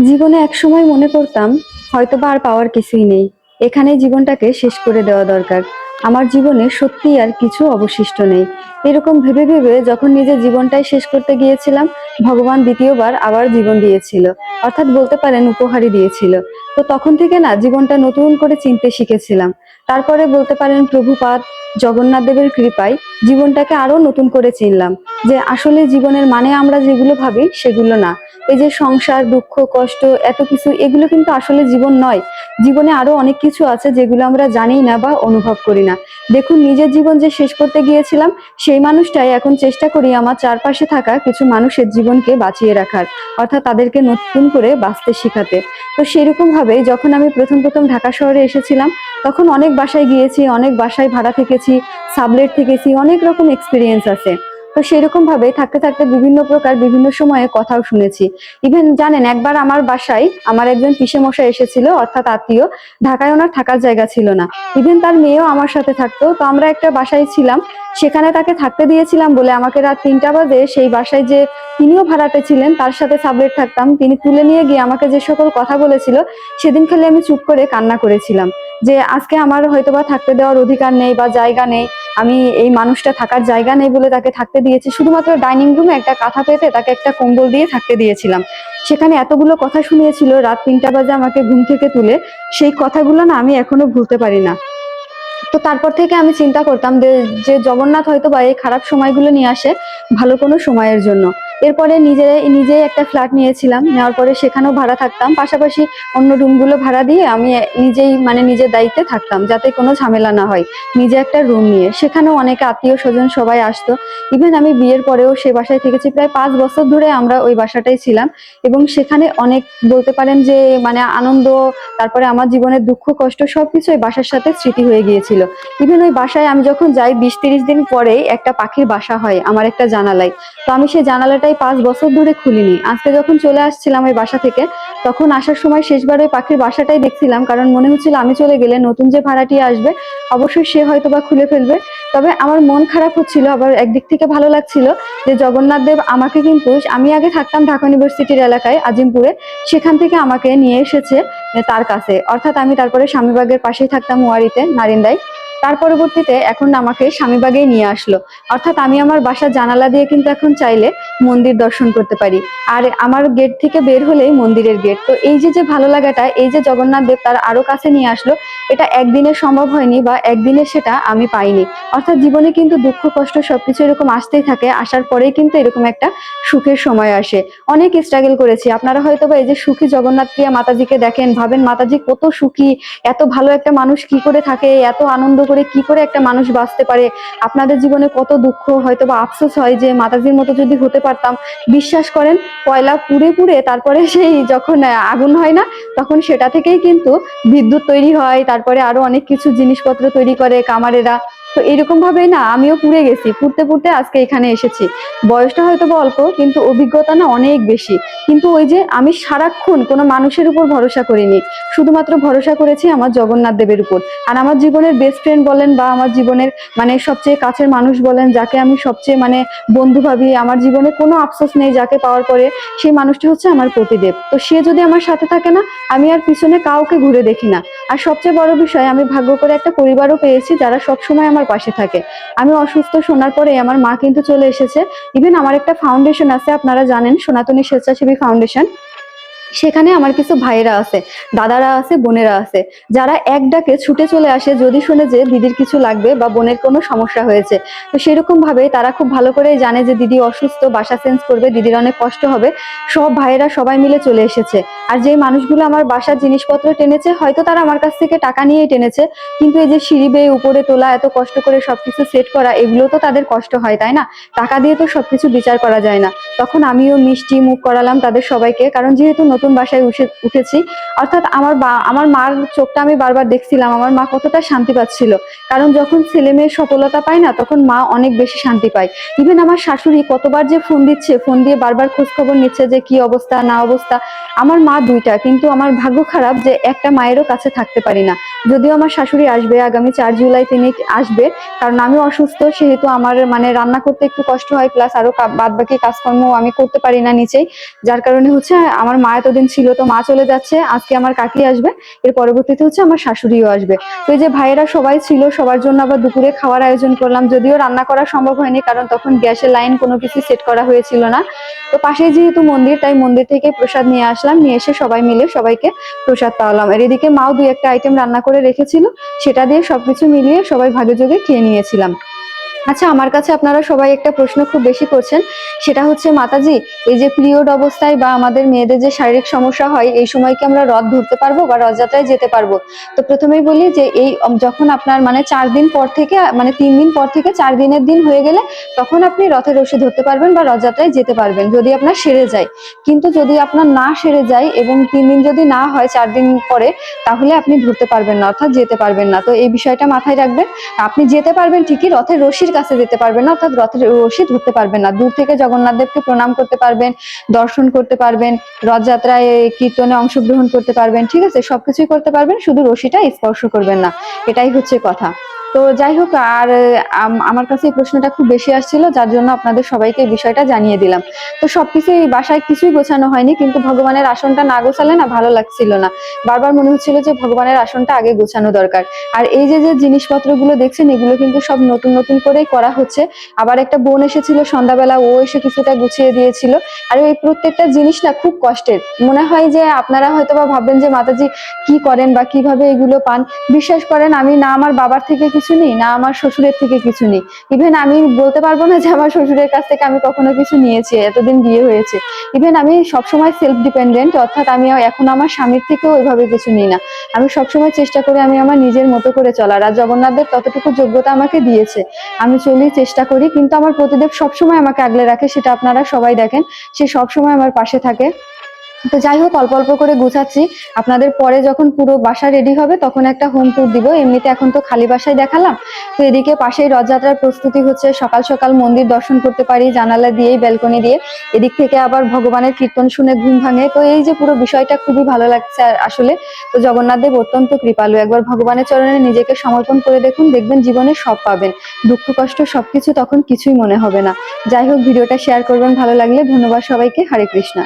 জীবনে একসময় মনে করতাম হয়তো আর পাওয়ার কিছুই নেই। এখানে জীবনটাকে শেষ করে দেওয়া দরকার। আমার জীবনে সত্যি আর কিছু অবশিষ্ট নেই। এরকম ভেবে ভেবে যখন নিজের জীবনটাই শেষ করতে গিয়েছিলাম, ভগবান দ্বিতীয়বার আবার জীবন দিয়েছিল। অর্থাৎ বলতে পারেন উপহারই দিয়েছিল। তো তখন থেকে না, জীবনটা নতুন করে চিনতে শিখেছিলাম। তারপরে বলতে পারেন প্রভুপাত জগন্নাথ দেবের কৃপায় জীবনটাকে আরও নতুন করে চিনলাম। যে আসলে জীবনের মানে আমরা যেগুলো ভাবি, সেগুলো না। এই যে সংসার, দুঃখ, কষ্ট, এত কিছু, এগুলো কিন্তু আসলে জীবন নয়। জীবনে আরও অনেক কিছু আছে যেগুলো আমরা জানি না বা অনুভব করি না। দেখুন, নিজের জীবন যে শেষ করতে গিয়েছিলাম, সেই মানুষটাই এখন চেষ্টা করি আমার চারপাশে থাকা কিছু মানুষের জীবনকে বাঁচিয়ে রাখার, অর্থাৎ তাদেরকে নতুন করে বাঁচতে শেখাতে। তো সেরকম ভাবে যখন আমি প্রথম প্রথম ঢাকা শহরে এসেছিলাম, তখন অনেক বাসায় গিয়েছি, অনেক বাসায় ভাড়া থেকেছি, সাবলেট থেকেছি, অনেক রকম এক্সপিরিয়েন্স আছে। তো সেরকম ভাবে থাকতে থাকতে বিভিন্ন প্রকার বিভিন্ন সময়ে কথাও শুনেছি। ইভেন জানেন, একবার আমার বাসায় আমার একজন পিসে মশাই এসেছিল, অর্থাৎ আত্মীয়, ঢাকায় ওনার থাকার জায়গা ছিল না। ইভেন তার মেয়েও আমার সাথে থাকতো। তো আমরা একটা বাসায় ছিলাম, সেখানে তাকে থাকতে দিয়েছিলাম বলে আমাকে রাত তিনটা বাজে সেই বাসায় যে তিনিও ভাড়াটে ছিলেন, তার সাথে সাবলেট থাকতাম। তিনি তুলে নিয়ে গিয়ে আমাকে যে সকল কথা বলেছিল, সেদিন খেলে আমি চুপ করে কান্না করেছিলাম। যে আজকে আমার হয়তোবা থাকতে দেওয়ার অধিকার নেই বা জায়গা নেই, আমি এই মানুষটা থাকার জায়গা নেই বলে তাকে থাকতে দিয়েছি। শুধুমাত্র ডাইনিং রুমে একটা কাঁথা পেতে তাকে একটা কম্বল দিয়ে থাকতে দিয়েছিলাম। সেখানে এতগুলো কথা শুনিয়েছিল, রাত তিনটা বাজে আমাকে ঘুম থেকে তুলে। সেই কথাগুলো না আমি এখনও ভুলতে পারি না। তো তারপর থেকে আমি চিন্তা করতাম যে যে জগন্নাথ হয়তো বা এই খারাপ সময়গুলো নিয়ে আসে ভালো কোনো সময়ের জন্য। এরপরে নিজে নিজেই একটা ফ্ল্যাট নিয়েছিলাম। নেওয়ার পরে সেখানেও ভাড়া থাকতাম। পাশাপাশি অন্য রুমগুলো ভাড়া দিয়ে আমি নিজেই মানে নিজের দায়িত্বে থাকতাম, যাতে কোনো ঝামেলা না হয়। নিজে একটা রুম নিয়ে। সেখানেও অনেকে আত্মীয় স্বজন সবাই আসতো। ইভেন আমি বিয়ের পরেও সে বাসায় থেকেছি। প্রায় পাঁচ বছর ধরে আমরা ওই বাসাটাই ছিলাম। এবং সেখানে অনেক বলতে পারেন যে মানে আনন্দ, তারপরে আমার জীবনের দুঃখ, কষ্ট সবকিছু ওই বাসার সাথে স্মৃতি হয়ে গিয়েছিল। ইভেন ওই বাসায় আমি যখন যাই, বিশ তিরিশ দিন পরে একটা পাখির বাসা হয়, আমার একটা জানালায়। তো আমি সেই জানালাটাই পাঁচ বছর ধরে খুলিনি। আজকে যখন চলে আসছিলাম ওই বাসা থেকে, তখন আসার সময় শেষবার ওই পাখির বাসাটাই দেখছিলাম, কারণ মনে হচ্ছিল আমি চলে গেলে নতুন যে ভাড়াটি আসবে, অবশ্যই সে হয়তো বা খুলে ফেলবে। তবে আমার মন খারাপ হচ্ছিল, আবার একদিক থেকে ভালো লাগছিল যে জগন্নাথ দেব আমাকে কিন্তু, আমি আগে থাকতাম ঢাকা ইউনিভার্সিটির এলাকায়, আজিমপুরে, সেখান থেকে আমাকে নিয়ে এসেছে তার কাছে। অর্থাৎ আমি তারপরে স্বামীবাগের পাশেই থাকতাম ওয়ারিতে, নারিন্দায়। তার পরবর্তীতে এখন আমাকে স্বামীবাগেই নিয়ে আসলো। অর্থাৎ আমি আমার বাসার জানালা দিয়ে কিন্তু এখন চাইলে মন্দির দর্শন করতে পারি। আর আমার গেট থেকে বের হলেই মন্দিরের গেট। তো এই যে যে ভালো লাগাটা, এই যে জগন্নাথ দেব তার আরও কাছে নিয়ে আসলো, এটা একদিনে সম্ভব হয়নি বা একদিনে সেটা আমি পাইনি। অর্থাৎ জীবনে কিন্তু দুঃখ, কষ্ট সবকিছু এরকম আসতেই থাকে, আসার পরেই কিন্তু এরকম একটা সুখের সময় আসে। অনেক স্ট্রাগল করেছি। আপনারা হয়তো বা এই যে সুখী জগন্নাথ প্রিয়া মাতাজিকে দেখেন, ভাবেন মাতাজি কত সুখী, এত ভালো একটা মানুষ কি করে থাকে, এত আনন্দ করে কি করে একটা মানুষ বাঁচতে পারে? আপনাদের জীবনে কত দুঃখ হয়তো বা আফসোস হয় যে মাতাজির মতো যদি হতে পারতাম। বিশ্বাস করেন কয়লা পুড়ে পুড়ে তারপরে সেই যখন আগুন হয় না, তখন সেটা থেকেই কিন্তু বিদ্যুৎ তৈরি হয়। তারপরে আরও অনেক কিছু জিনিসপত্র তৈরি করে কামারেরা। তো এরকম ভাবেই না, আমিও পুড়ে গেছি। পুড়তে পুড়তে আজকে এখানে এসেছি। বয়সটা হয়তো বা অল্প, কিন্তু অভিজ্ঞতা না অনেক বেশি। কিন্তু ওই যে আমি সারাক্ষণ কোনো মানুষের উপর ভরসা করিনি। শুধুমাত্র ভরসা করেছি আমার জগন্নাথ দেবের উপর। আর আমার জীবনের বেস্ট ফ্রেন্ড বলেন বা আমার জীবনের মানে সবচেয়ে কাছের মানুষ বলেন, যাকে আমি সবচেয়ে মানে বন্ধু ভাবি, আমার জীবনে কোনো আফসোস নেই যাকে পাওয়ার পরে, সেই মানুষটি হচ্ছে আমার প্রতিদেব। তো সে যদি আমার সাথে থাকে না, আমি আর পিছনে কাউকে ঘুরে দেখি না। আর সবচেয়ে বড় বিষয়, আমি ভাগ্য করে একটা পরিবারও পেয়েছি যারা সবসময় আমার পাশে থাকে। আমি অসুস্থ শোনার পরে আমার মা কিন্তু চলে এসেছে। ইভেন আমার একটা ফাউন্ডেশন আছে, আপনারা জানেন, সনাতনী স্বেচ্ছাসেবী ফাউন্ডেশন সেখানে আমার কিছু ভাইয়েরা আছে, দাদারা আছে, বোনেরা আছে, যারা এক ডাকে ছুটে চলে আসে যদি শুনে যে দিদির কিছু লাগবে বা বোনের কোনো সমস্যা হয়েছে। তো সেরকম ভাবে তারা খুব ভালো করে জানে যে দিদি অসুস্থ, বাসা চেঞ্জ করবে, দিদির অনেক কষ্ট হবে। সব ভাইয়েরা সবাই মিলে চলে এসেছে। আর যে মানুষগুলো আমার বাসার জিনিসপত্র টেনেছে, হয়তো তারা আমার কাছ থেকে টাকা নিয়েই টেনেছে, কিন্তু এই যে সিঁড়ি বেয়ে উপরে তোলা, এত কষ্ট করে সবকিছু সেট করা, এগুলো তো তাদের কষ্ট হয়, তাই না? টাকা দিয়ে তো সবকিছু বিচার করা যায় না। তখন আমিও মিষ্টি মুখ করালাম তাদের সবাইকে, কারণ যেহেতু নতুন বাসায় উঠে উঠেছি, অর্থাৎ আমার বা আমার মার চোখটা আমি বারবার দেখছিলাম, আমার মা কতটা শান্তি পাচ্ছিল। কারণ যখন ছেলে মেয়ের সফলতা পায় না, তখন মা অনেক বেশি শান্তি পায়। ইভেন আমার শাশুড়ি কতবার যে ফোন দিচ্ছে, ফোন দিয়ে বারবার খোঁজ খবর নিচ্ছে যে কি অবস্থা, না অবস্থা, আমার মা দুইটা, কিন্তু আমার ভাগ্য খারাপ যে একটা মায়েরও কাছে থাকতে পারি না। যদিও আমার শাশুড়ি আসবে, আগামী চার জুলাই তিনি আসবে, কারণ আমি অসুস্থ, সেহেতু আমার মানে রান্না করতে একটু কষ্ট হয়, প্লাস আরও বাদ বাকি কাজকর্ম আমি করতে পারি না নিচেই যার কারণে হচ্ছে আমার মা এতদিন ছিল, তো মা চলে যাচ্ছে, আজকে আমার কাকি আসবে, এর পরবর্তীতে হচ্ছে আমার শাশুড়িও আসবে। তো এই যে ভাইয়েরা সবাই ছিল, সবার জন্য আবার দুপুরে খাওয়ার আয়োজন করলাম, যদিও রান্না করা সম্ভব হয়নি, কারণ তখন গ্যাসের লাইন কোনো কিছু সেট করা হয়েছিল না। তো পাশেই যেহেতু মন্দির, তাই মন্দির থেকে প্রসাদ নিয়ে আসলাম, নিয়ে এসে সবাই মিলে সবাইকে প্রসাদ পাওয়ালাম। আর এদিকে মাও দুই একটা আইটেম রান্না করে রেখেছিল, সেটা দিয়ে সবকিছু মিলিয়ে সবাই ভাগে যোগে খেয়ে নিয়েছিলাম। আচ্ছা আমার কাছে আপনারা সবাই একটা প্রশ্ন খুব বেশি করছেন। সেটা হচ্ছে, মাতাজি, এই যে পিরিয়ড অবস্থায় বা আমাদের মেয়েদের যে শারীরিক সমস্যা হয়, এই সময় কি আমরা রথ ধরতে পারব বা রথযাত্রায় যেতে পারব? তো প্রথমেই বলি যে, এই যখন আপনার মানে চার দিন পর থেকে মানে তিন দিন পর থেকে চার দিনের দিন হয়ে গেলে, তখন আপনি রথের রশি ধরতে পারবেন বা রথযাত্রায় যেতে পারবেন, যদি আপনার সেরে যায়। কিন্তু যদি আপনার না সেরে যায় এবং তিন দিন যদি না হয় চার দিন পরে, তাহলে আপনি ধরতে পারবেন না, অর্থাৎ যেতে পারবেন না। তো এই বিষয়টা মাথায় রাখবেন। আপনি যেতে পারবেন ঠিকই, রথের রশির কাছে যেতে পারবেন না, অর্থাৎ রথের রশি ধরতে পারবেন না। দূর থেকে জগন্নাথ দেবকে প্রণাম করতে পারবেন, দর্শন করতে পারবেন, রথযাত্রায় কীর্তনে অংশগ্রহণ করতে পারবেন, ঠিক আছে? সবকিছুই করতে পারবেন, শুধু রশিটা স্পর্শ করবেন না। এটাই হচ্ছে কথা। তো যাই হোক, আর আমার কাছে এই প্রশ্নটা খুব বেশি আসছিল, যার জন্য আপনাদের সবাইকে বিষয়টা জানিয়ে দিলাম। তো সবকিছু এই বাসায় কিছুই গোছানো হয়নি, কিন্তু ভগবানের আসনটা না গোছালে না ভালো লাগছিল না। বারবার মনে হচ্ছিল যে ভগবানের আসনটা আগে গোছানো দরকার। আর এই যে যে জিনিসপত্রগুলো দেখছেন, এগুলো কিন্তু সব নতুন নতুন করেই করা হচ্ছে। আবার একটা বোন এসেছিল সন্ধ্যাবেলা, ও এসে কিছুটা গুছিয়ে দিয়েছিল। আর এই প্রত্যেকটা জিনিস না খুব কষ্টের। মনে হয় যে আপনারা হয়তো বা ভাববেন যে, মাতাজি, কি করেন বা কীভাবে এগুলো পান? বিশ্বাস করেন, আমি না আমার বাবার থেকে কিছু নিই, না আমার শ্বশুরের থেকে কিছু নিই। ইভেন আমি বলতে পারব না যে আমার শ্বশুরের কাছ থেকে আমি কখনো কিছু নিয়েছি, এতদিন বিয়ে হয়েছে। ইভেন আমি সবসময় সেলফ ডিপেন্ডেন্ট অর্থাৎ আমি এখন আমার স্বামীর থেকেও ওইভাবে কিছু নিই না। আমি সবসময় চেষ্টা করি আমি আমার নিজের মতো করে চলার, আর জগন্নাথদেব ততটুকু যোগ্যতা আমাকে দিয়েছে। আমি চলি, চেষ্টা করি, কিন্তু আমার প্রতিদেব সবসময় আমাকে আগলে রাখে, সেটা আপনারা সবাই দেখেন। সে সবসময় আমার পাশে থাকে। তো যাই হোক, অল্প অল্প করে গুছাচ্ছি। আপনাদের পরে যখন পুরো বাসা রেডি হবে, তখন একটা হোম ট্যুর দিব। এমনিতে এখন তো খালি বাসায় দেখালাম। তো এদিকে পাশেই রথযাত্রার প্রস্তুতি হচ্ছে। সকাল সকাল মন্দির দর্শন করতে পারি, জানালা দিয়েই ব্যালকনি দিয়ে। এদিক থেকে আবার ভগবানের কীর্তন শুনে ঘুম ভাঙে। তো এই যে পুরো বিষয়টা খুবই ভালো লাগছে আসলে। তো জগন্নাথ দেব অত্যন্ত কৃপালু। একবার ভগবানের চরণে নিজেকে সমর্পণ করে দেখুন, দেখবেন জীবনে সব পাবেন। দুঃখ, কষ্ট, সবকিছু তখন কিছুই মনে হবে না। যাই হোক, ভিডিওটা শেয়ার করবেন, ভালো লাগলে। ধন্যবাদ সবাইকে। হরে কৃষ্ণা।